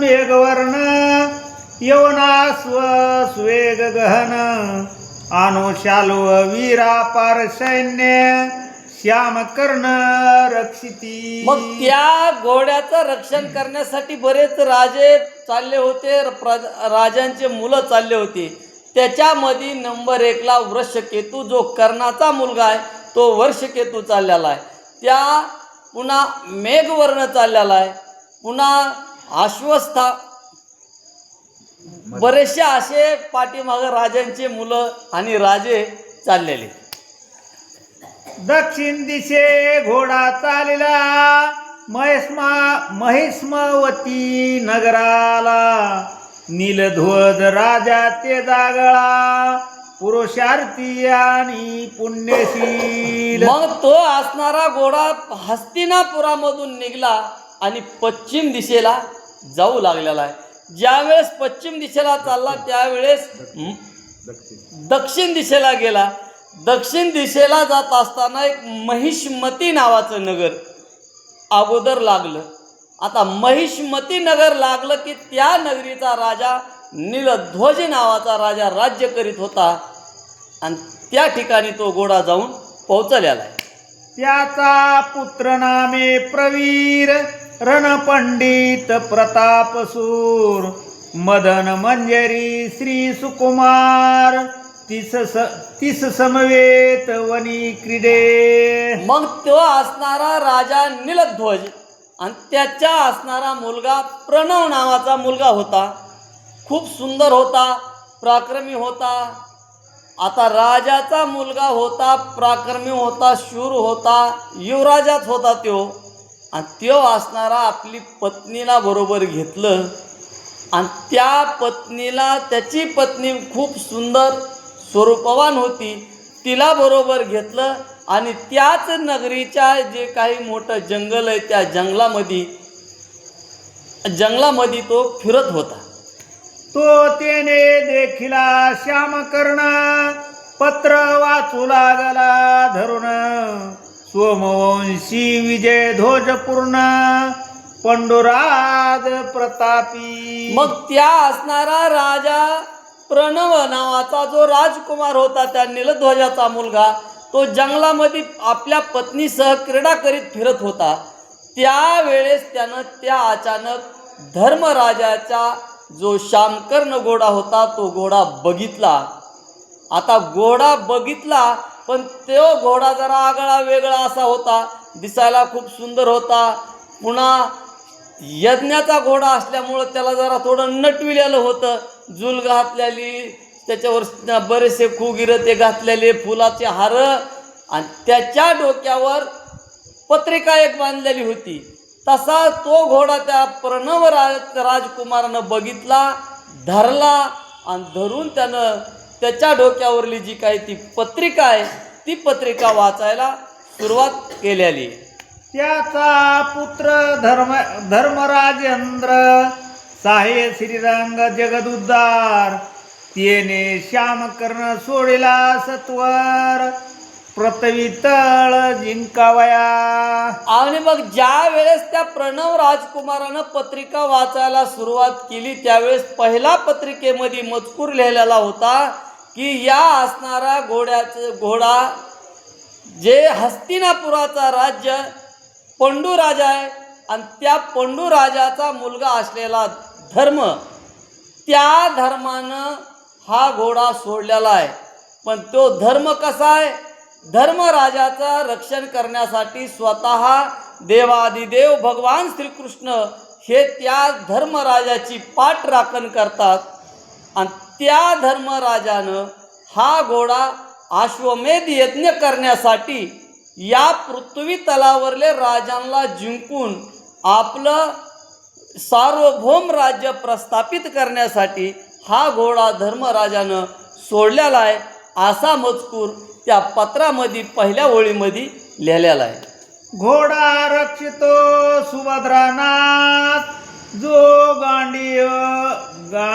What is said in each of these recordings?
मेघवर्ण यवनास्व स्वेग गहन आनो वीरा पार सैन्य श्याम कर्ण रक्षिती। मग त्या घोड्याचं रक्षण करण्यासाठी बरेच राजे चालले होते प्र- राजांचे मुलं चालले होते. त्याच्यामध्ये नंबर एकला वृषकेतू जो कर्णाचा मुलगा आहे तो वर्षकेतू चाललेला आहे. त्या पुन्हा मेघवर्ण चाललेला आहे. पुन्हा अश्वस्था बरेचसे असे पाठीमाग राजांचे मुलं आणि राजे चाललेले. दक्षिण दिशे घोडा चालला महेस्मा महिस्मवती नगराला. नीलध्वज राजा ते जागळा पुरुषार्थी आणि पुण्यशील. मग तो असणारा घोडा हस्तिनापुरामधून निघला. आणि पश्चिम दिशेला जाऊ लागलेला आहे. ज्यावेळेस पश्चिम दिशेला चालला त्यावेळेस दक्षिण दिशेला गेला. दक्षिण दिशेला जात असताना एक महिष्मती नावाचं नगर अगोदर लागलं. आता महिष्मती नगर लागलं की त्या नगरीचा राजा नीलध्वज नावाचा राजा राज्य करीत होता आणि त्या ठिकाणी तो घोडा जाऊन पोहोचलेला आहे. त्याचा पुत्र नामे प्रवीर. रणपंडित प्रतापसूर मदन मंजरी श्री सुकुमार तिस स तिस समवेत वनी क्रीडे. मग तो असणारा राजा नीलध्वज आणि त्याच्या असणारा मुलगा प्रणव नावाचा मुलगा होता. खूप सुंदर होता प्राक्रमी होता. आता राजाचा मुलगा होता प्राक्रमी होता शूर होता युवराजाच होता त्यो आणि त्यो असणारा आपली पत्नीला बरोबर घेतलं आणि त्या पत्नीला त्याची पत्नी खूप सुंदर स्वरूपवान होती तिला बरोबर घेतलं आणि त्याच नगरीच्या जे काही मोठं जंगल आहे त्या जंगलामध्ये जंगलामध्ये तो फिरत होता. तो त्याने देखिला श्यामकर्ण पत्र वाचू लागला धरून. सोमवंशी विजय ध्वजपूर्ण पंडुराज प्रतापी. मग त्या असणारा राजा प्रणव नावाचा जो राजकुमार होता त्या नीलध्वजाचा मुलगा तो जंगलामध्ये आपल्या पत्नीसह क्रीडा करीत फिरत होता. त्यावेळेस त्यानं त्या अचानक धर्मराजाचा जो श्यामकर्ण घोडा होता तो घोडा बघितला. आता घोडा बघितला पण तो घोडा जरा आगळा वेगळा असा होता. दिसायला खूप सुंदर होता. पुन्हा यज्ञाचा घोडा असल्यामुळं त्याला जरा थोडं नटविलेलं होतं. झुल घातलेली त्याच्यावर बरेचसे खुगिरं ते घातलेले फुलाचे हार आणि त्याच्या डोक्यावर पत्रिका एक बांधलेली होती. तसा तो घोडा त्या प्रणव राज राजकुमारानं बघितला धरला आणि धरून त्यानं त्याच्या डोक्यावरली जी काही ती पत्रिका आहे ती पत्रिका वाचायला सुरुवात केलेली. त्याचा पुत्र धर्म धर्मराजेंद्र साहे श्रीरंग जगदुद्धार तेने श्यामकर्ण सोडिला सत्वर पृथ्वी तळ जिंकावया. आणि मग ज्या वेळेस त्या प्रणव राजकुमारानं पत्रिका वाचायला सुरुवात केली त्यावेळेस पहिला पत्रिकेमध्ये मजकूर लिहिलेला होता की या असणारा घोड्याचं घोडा जे हस्तिनापुराचा राज्य पंडू राजा आहे आणि त्या पंडू राजाचा मुलगा असलेला धर्म त्या धर्मानं हा घोडा सोडलेला आहे. पण तो धर्म कसा आहे? धर्मराजाचं रक्षण करण्यासाठी स्वतः देवादिदेव भगवान श्रीकृष्ण हे त्या धर्मराजाची पाठ राखण करतात. आणि त्या धर्मराजानं हा घोडा अश्वमेध यज्ञ करण्यासाठी या पृथ्वी तलावरले राजांना जिंकून आपलं सार्वभौम राज्य प्रस्थापित करण्यासाठी हा घोडा धर्मराजानं सोडलेला आहे असा मजकूर त्या पत्रामध्ये पहिल्या ओळीमध्ये लिहिलेला आहे. घोडा रक्षितो सुभद्रानाथ जो गांडीय गा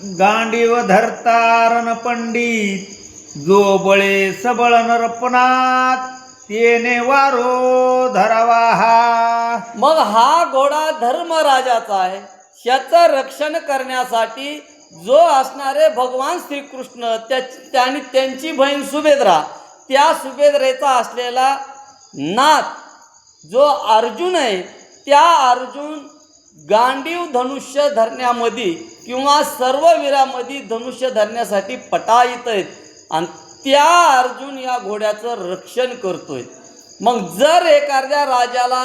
गांडीव धरतारण पंडित जो बळे सबळ नरपणात तेने वारो धरावा हा. मग हा घोडा धर्मराजाचा आहे. ह्याचं रक्षण करण्यासाठी जो असणारे भगवान श्रीकृष्ण त्या त्यांनी त्यांची बहीण सुभेद्रा त्या सुभेद्रेचा असलेला नाथ जो अर्जुन आहे त्या अर्जुन गांडीव धनुष्य धरण्यामध्ये किंवा सर्व वीरामध्ये धनुष्य धरण्यासाठी पटा येत आहेत आणि त्या अर्जुन या घोड्याचं रक्षण करतोय. मग जर एखाद्या राजाला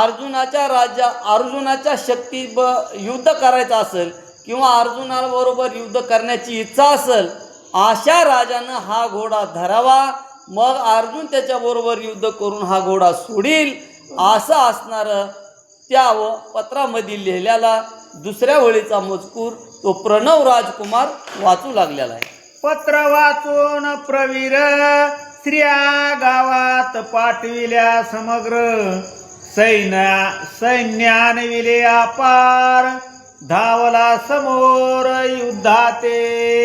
अर्जुनाच्या राजा अर्जुनाच्या शक्ती ब युद्ध करायचं असेल किंवा अर्जुनाबरोबर युद्ध करण्याची इच्छा असेल अशा राजानं हा घोडा धरावा. मग अर्जुन त्याच्याबरोबर युद्ध करून हा घोडा सोडील. असं असणारं त्या व पत्रामध्ये लिहिलेला दुसऱ्या वळीचा मजकूर तो प्रणव राजकुमार वाचू लागलेला आहे. पत्र वाचून प्रवीर स्त्रिया गावात पाठविल्या समग्र. सैन्या सैन्यानविले अपार धावला समोर युद्धाते.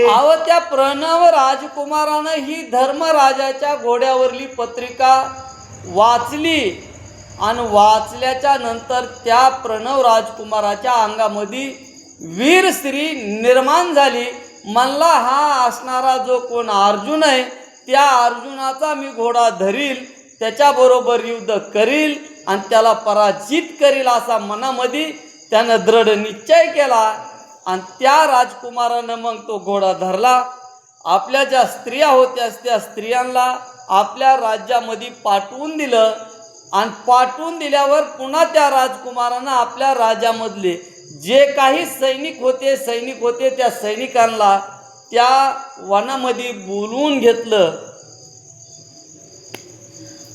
अव त्या प्रणव राजकुमारानं ही धर्मराजाच्या घोड्यावरली पत्रिका वाचली. आणि वाचल्याच्या नंतर त्या प्रणव राजकुमाराच्या अंगामध्ये वीर स्त्री निर्माण झाली. मनला हा असणारा जो कोण अर्जुन आहे त्या अर्जुनाचा मी घोडा धरील त्याच्याबरोबर युद्ध करील आणि त्याला पराजित करील असा मनामध्ये त्यानं दृढ निश्चय केला आणि त्या राजकुमारानं मग तो घोडा धरला. आपल्या ज्या स्त्रिया होत्या त्या स्त्रियांना आपल्या राज्यामध्ये पाठवून दिलं. आणि पाठवून दिल्यावर पुन्हा त्या राजकुमारानं आपल्या राजामधले जे काही सैनिक होते सैनिक होते त्या सैनिकांना त्या वनामध्ये बोलवून घेतलं.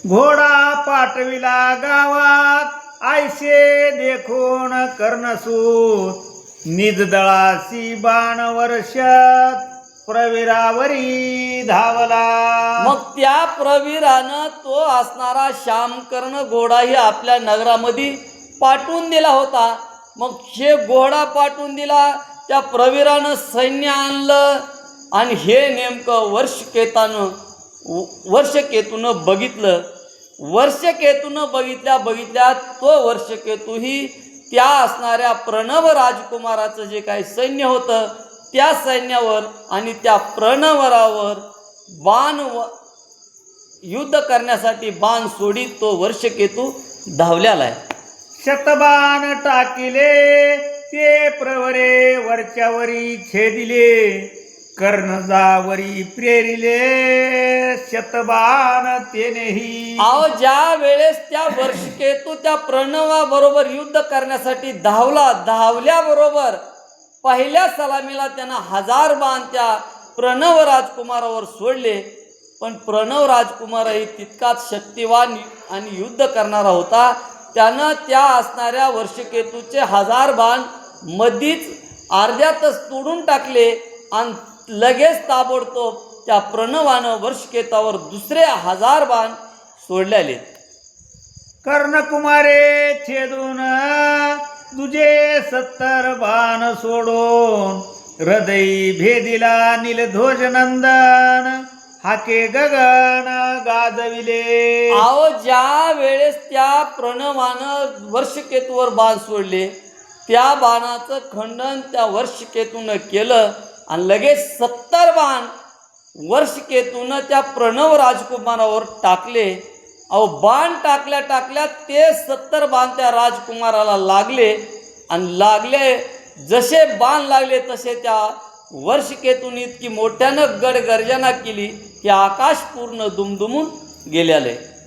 घोडा पाठविला गावात आयशे देखून कर्णसूत. निज दळासी बाण वर्षात प्रवीरावरी धावला. मग त्या प्रवीरानं तो असणारा श्यामकर्ण घोडाही आपल्या नगरामध्ये पाठवून दिला होता. मग हे घोडा पाठवून दिला त्या प्रवीरानं सैन्य आणलं आणि हे नेमकं वर्षकेतानं वर्षकेतूनं बघितलं. वर्षकेतूनं बघितल्या बघितल्या तो वर्षकेतूही त्या असणाऱ्या प्रणव राजकुमाराचं जे काही सैन्य होतं त्या सैन्यावर आणि त्या प्रणवरावर बाण व युद्ध करण्यासाठी बाण सोडीत तो वर्षकेतू धावलेला आहे. शतबाण टाकिले ते प्रवरे वरच्यावरी छेदिले कर्णजावरी प्रेरिले शतबाण तेनेही. अहो ज्या वेळेस त्या वर्षकेतू त्या प्रणवाबरोबर युद्ध करण्यासाठी धावला धावल्याबरोबर पहिल्या सलामीला त्यानं हजार बाण त्या प्रणव राजकुमारावर सोडले पण प्रणव राजकुमारही तितकाच शक्तिवान आणि युद्ध करणारा होता. त्यानं त्या असणाऱ्या वर्षकेतूचे हजार बाण मधीच अर्ध्यातच तोडून टाकले आणि लगेच ताबडतोब त्या प्रणवानं वर्षकेतावर दुसरे हजार बाण सोडलेले. कर्णकुमारे छेदून तुझे सत्तर बाण सोडून हृदयी भेदिला नीलध्वज नंदन हाके गगन गाजविले. अहो ज्या वेळेस त्या प्रणवानं वर्षकेतूवर बाण सोडले त्या बाणाचं खंडन त्या वर्षकेतूनं केलं आणि लगेच सत्तर बाण वर्षकेतूनं त्या प्रणव राजकुमारावर टाकले. अहो बाण टाकल्या टाकल्या ते सत्तर बाण त्या राजकुमाराला लागले आणि लागले जसे बाण लागले तसे त्या वर्षकेतून इतकी मोठ्यानं गडगर्जना केली की आकाश पूर्ण दुमदुमून गेलेलं. आहे